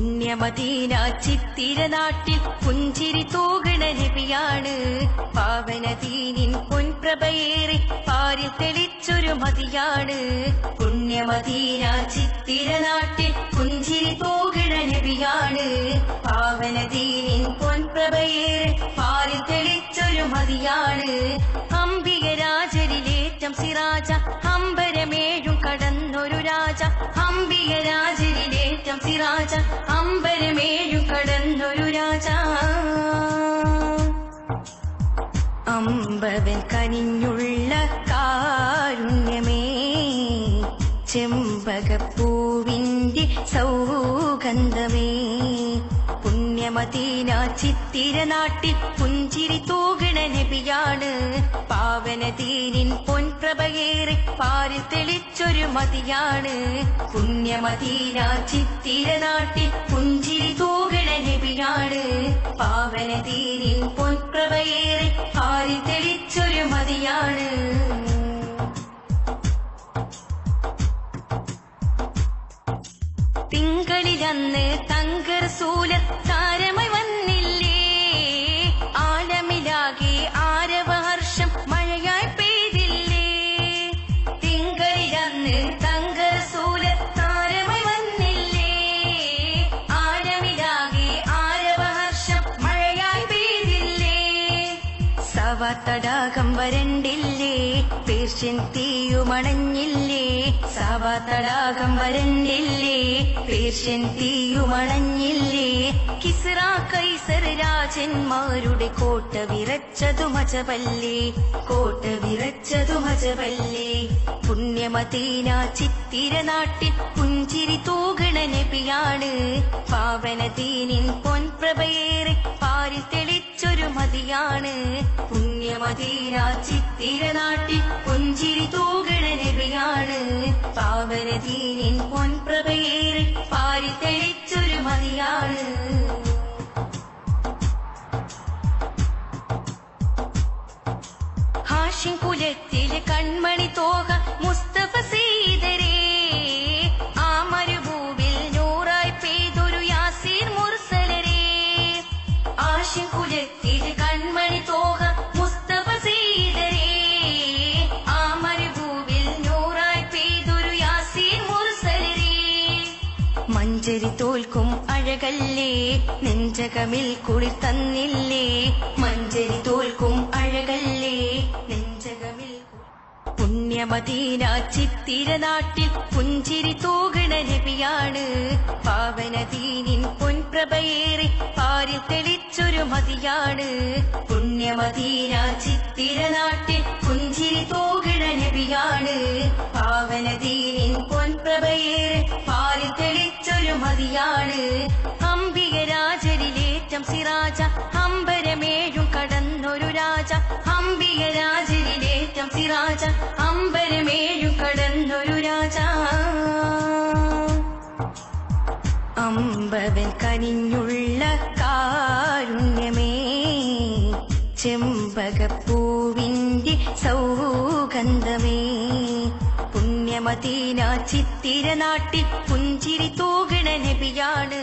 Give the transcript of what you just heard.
പുണ്യമദീന ചിത്തിരനാട്ടിൽ പുഞ്ചിരി തൂകണ നബിയാണ്. പാവനദീനിൻ പൊൻപ്രഭയേറി പാരി തെളിച്ചൊരു മതിയാണ്. പുണ്യമദീന ചിത്തിര നാട്ടിൽ പുഞ്ചിരി തൂകണ നബിയാണ്. പാവനദീനിൻ പൊൻപ്രഭയേറി പാരി തെളിച്ചൊരു മതിയാണ്. അംബിക രാജരിലേറ്റം സിറാജ അമ്പരമേഴും കടന്നൊരു രാജ അംബിക അമ്പവൻ കനിഞ്ഞുള്ള കാരുണ്യമേ ചെമ്പകപ്പൂവിന്റെ സൗഗന്ധമേ. പുണ്യമതീന ചിത്തിരനാട്ടിൽ പുഞ്ചിരി തൂകണ നബിയാണ്. പാവനദീനിൻ പൊൻപ്രഭയേറെ പാരിൽ തെളിച്ചൊരു മതിയാണ്. പുണ്യമതീന ചിത്തിരനാട്ടിൽ പുഞ്ചിരി തൂകണ നബിയാണ്. പാവനദീനിൻ മതിയാണ് തിങ്കളിലന്ന് തങ്കർ സൂല താരമായി വന്നില്ലേ? ആലമിലാകെ ആരവഹർഷം മഴയായി പെയ്തില്ലേ? തിങ്കളിലന്ന് സവ തടാകം വരണ്ടില്ലേ പേർഷ്യൻ തീയുമണഞ്ഞില്ലേ? സവ തടാകം വരണ്ടില്ലേ പേർഷ്യൻ തീയുമണഞ്ഞില്ലേ? കിസ്റ കൈസർ രാജന്മാരുടെ കോട്ട വിറച്ചതു മജപല്ലേ? കോട്ട വിറച്ചതു മജപല്ലേ? പുണ്യമതീന ചിത്തിര നാട്ടിൽ പുഞ്ചിരി തൂകണ നബിയാണ്. പാവനദീനിൻ പൊൻപ്രഭയേറെ പാരി തെളിച്ചൊരു മതിയാണ്. പുണ്യമദീന ചിത്തിര നാട്ടിൽ പുഞ്ചിരി തൂകണ നബിയാണ് പാവനദീനിൻ പൊൻപ്രഭയേറെ പാരിൽ തെളിച്ചൊരു മതിയാണ് ഹാഷിം കുലത്തിലെ കൺമണി തോക മുസ്തഫ മഞ്ചരി തോൽക്കും അഴകല്ലേ? നെഞ്ചകമിൽ കുളിർ തന്നില്ലേ? മഞ്ചരി തോൽക്കും അഴകല്ലേ? നെഞ്ചകമിൽ പുണ്യമദീന ചിത്തിര നാട്ടിൽ പുഞ്ചിരി തൂകണ നബിയാണ് പാവനദീനിൻ പൊൻപ്രഭയേറി പാരിൽ തെളിച്ചൊരു മതിയാണ്. പുണ്യമദീന ചിത്തിര നാട്ടിൽ പുഞ്ചിരി തൂകണ നബിയാണ് പാവനദീനിൻ മതിയാണ് അംബിക രാജരിലേറ്റം സിറാജ. അമ്പരമേഴും കടന്നൊരു രാജ. അംബിക രാജരിലേറ്റം സിറാജ. അമ്പരമേഴും കടന്നൊരു രാജ. അമ്പവൻ കനിഞ്ഞുള്ള കാരുണ്യമേ. ചെമ്പകപ്പൂവിന്റെ പുണ്യമദീന ചിത്തിര നാട്ടിൽ പുഞ്ചിരി തൂകണ നബിയാണ്.